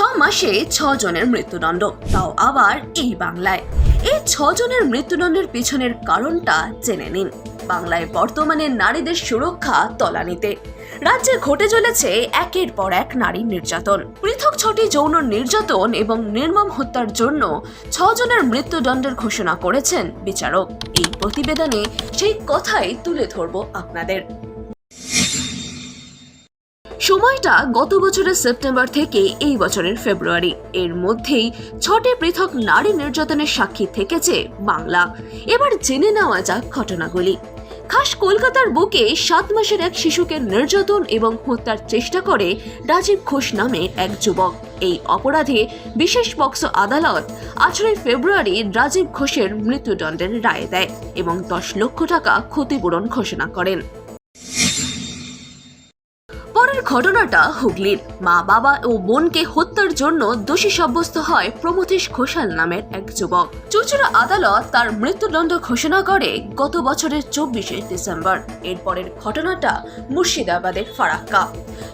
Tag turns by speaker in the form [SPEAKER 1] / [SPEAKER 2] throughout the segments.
[SPEAKER 1] মাসে ছজনের মৃত্যুদণ্ড, তাও আবার এই বাংলায়। এই ছজনের মৃত্যুদণ্ডের পিছনের কারণটা জেনে নিন। বাংলায় বর্তমানে নারীদের সুরক্ষা তলানিতে। রাজ্যে ঘটে চলেছে একের পর এক নারী নির্যাতন। পৃথক ছটি যৌন নির্যাতন এবং নির্মম হত্যার জন্য ছজনের মৃত্যুদণ্ডের ঘোষণা করেছেন বিচারক। এই প্রতিবেদনে সেই কথাই তুলে ধরব আপনাদের। সময়টা গত বছরের সেপ্টেম্বর থেকে এই বছরের ফেব্রুয়ারি। এর মধ্যেই ছটি পৃথক নারী নির্যাতনের সাক্ষী থেকেছে বাংলা। এবার জেনে নেওয়া যাক ঘটনাগুলি। খাস কলকাতার বুকে সাত মাসের এক শিশুকে নির্যাতন এবং হত্যার চেষ্টা করে রাজীব ঘোষ নামে এক যুবক। এই অপরাধে বিশেষ পক্সো আদালত আঠারোই ফেব্রুয়ারি রাজীব ঘোষের মৃত্যুদণ্ডের রায় দেয় এবং দশ লক্ষ টাকা ক্ষতিপূরণ ঘোষণা করেন। পরের ঘটনাটা হুগলির মা বাবা ও বোনকে হত্যার জন্য দোষী সাব্যস্ত হয় প্রমথেশ ঘোষাল নামের এক যুবক। চুচুড়া আদালত তার মৃত্যুদণ্ড ঘোষণা করে গত বছরের চব্বিশে ডিসেম্বর। এরপরের ঘটনাটা মুর্শিদাবাদের ফারাক্কা।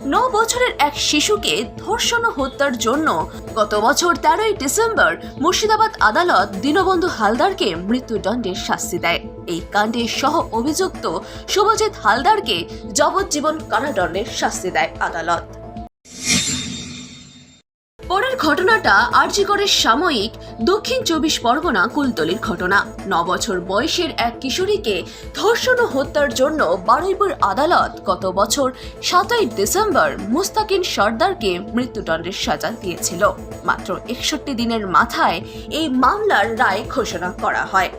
[SPEAKER 1] ন বছরের এক শিশুকে ধর্ষণ হত্যার জন্য গত বছর তেরোই ডিসেম্বর মুর্শিদাবাদ আদালত দীনবন্ধু হালদারকে মৃত্যুদণ্ডের শাস্তি দেয়। এই কাণ্ডে সহ অভিযুক্ত শুভজিৎ হালদারকে যাবজ্জীবন কারাদণ্ডের শাস্তি দেয় আদালত। পরের ঘটনাটা আরজিকরের সাময়িক দক্ষিণ চব্বিশ পরগনা কুলতলির ঘটনা। বছর বয়সের এক কিশোরীকে ধর্ষণ ও হত্যার জন্য বারুইপুর আদালত গত বছর সাতই ডিসেম্বর মুস্তাকিন সর্দারকে মৃত্যুদণ্ডের সাজা দিয়েছিল। মাত্র একষট্টি দিনের মাথায় এই মামলার রায় ঘোষণা করা হয়।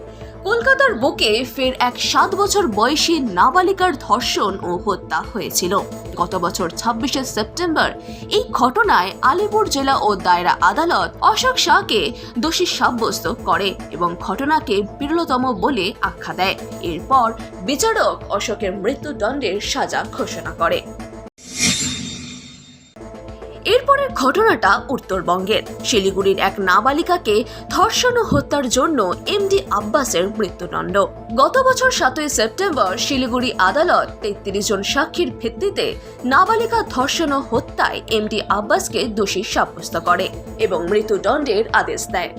[SPEAKER 1] কলকাতার বুকে ফের এক সাত বছর বয়সী নাবালিকার ধর্ষণ ও হত্যা হয়েছিল। গত বছর ছাব্বিশে সেপ্টেম্বর এই ঘটনায় আলিপুর জেলা ও দায়রা আদালত অশোক শাহকে দোষী সাব্যস্ত করে এবং ঘটনাকে বিরলতম বলে আখ্যা দেয়। এরপর বিচারক অশোকের মৃত্যুদণ্ডের সাজা ঘোষণা করে। এরপরের ঘটনাটা উত্তরবঙ্গের। শিলিগুড়ির এক নাবালিকাকে ধর্ষণ ও হত্যার জন্য এমডি আব্বাসের মৃত্যুদণ্ড। গত বছর সাতই সেপ্টেম্বর শিলিগুড়ি আদালত তেত্রিশ জন সাক্ষীর ভিত্তিতে নাবালিকা ধর্ষণ ও হত্যায় এমডি আব্বাসকে দোষী সাব্যস্ত করে এবং মৃত্যুদণ্ডের আদেশ দেয়।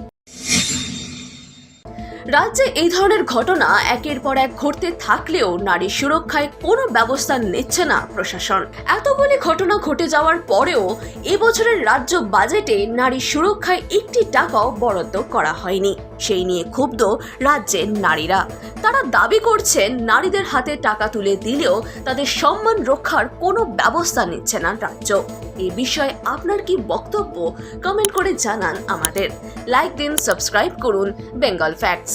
[SPEAKER 1] রাজ্যে এই ধরনের ঘটনা একের পর এক ঘটতে থাকলেও নারী সুরক্ষায় কোনো ব্যবস্থা নিচ্ছে না প্রশাসন। এতগুলি ঘটনা ঘটে যাওয়ার পরেও এবছরের রাজ্য বাজেটে নারী সুরক্ষায় একটি টাকাও বরাদ্দ করা হয়নি। সেই নিয়ে ক্ষুব্ধ রাজ্যের নারীরা। তারা দাবি করছেন নারীদের হাতে টাকা তুলে দিলেও তাদের সম্মান রক্ষার কোনো ব্যবস্থা নিচ্ছে না রাজ্য। এই বিষয়ে আপনার কি বক্তব্য কমেন্ট করে জানান আমাদের। লাইক দিন সাবস্ক্রাইব করুন বেঙ্গল ফ্যাক্টস